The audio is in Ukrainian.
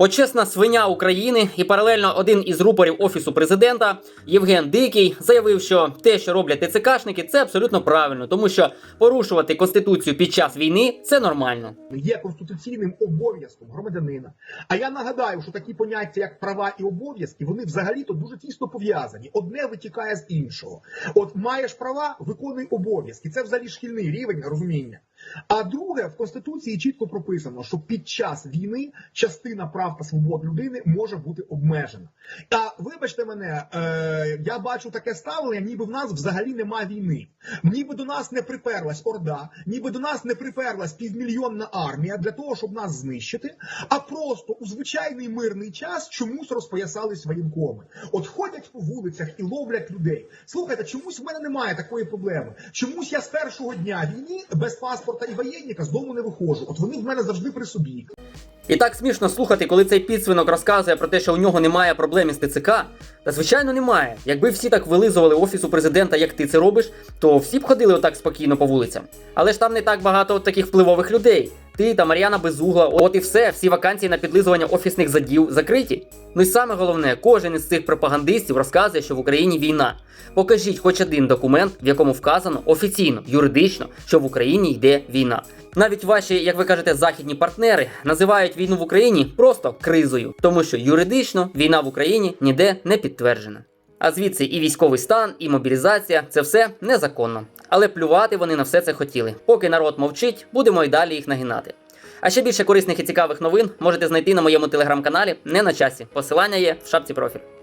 Почесна свиня України і паралельно один із рупорів офісу президента Євген Дикий заявив, що те, що роблять ТЦКшники, це абсолютно правильно, тому що порушувати конституцію під час війни це нормально. є конституційним обов'язком громадянина. А я нагадаю, що такі поняття, як права і обов'язки, вони взагалі-то дуже тісно пов'язані. Одне витікає з іншого. От маєш права, виконуй обов'язки. Це взагалі шкільний рівень розуміння. А друге, в конституції чітко прописано, що під час війни частина прав та свобод людини може бути обмежена. А вибачте мене, е, я бачу таке ставлення, ніби в нас взагалі нема війни. Ніби до нас не приперлась орда, ніби до нас не приперлась півмільйонна армія для того, щоб нас знищити, а просто у звичайний мирний час чомусь розпоясались воєнкоми. От ходять по вулицях і ловлять людей. Слухайте, чомусь в мене немає такої проблеми. Чомусь я з першого дня війни без паспорта і воєнника з дому не виходжу. От вони в мене завжди при собі. І так смішно слухати, коли цей підсвинок розказує про те, що у нього немає проблем із ТЦК. Та звичайно немає. Якби всі так вилизували офісу президента, як ти це робиш, то всі б ходили отак спокійно по вулицям. Але ж там не так багато от таких впливових людей. Ти та Мар'яна Безугла, от і все, всі вакансії на підлизування офісних задів закриті. Ну і саме головне, кожен із цих пропагандистів розказує, що в Україні війна. Покажіть хоч один документ, в якому вказано офіційно, юридично, що в Україні йде війна. Навіть ваші, як ви кажете, західні партнери називають війну в Україні просто кризою, тому що юридично війна в Україні ніде не підтверджена. А звідси і військовий стан, і мобілізація це все незаконно. Але плювати вони на все це хотіли. Поки народ мовчить, будемо й далі їх нагинати. А ще більше корисних і цікавих новин можете знайти на моєму телеграм-каналі не на часі. Посилання є в шапці профіль.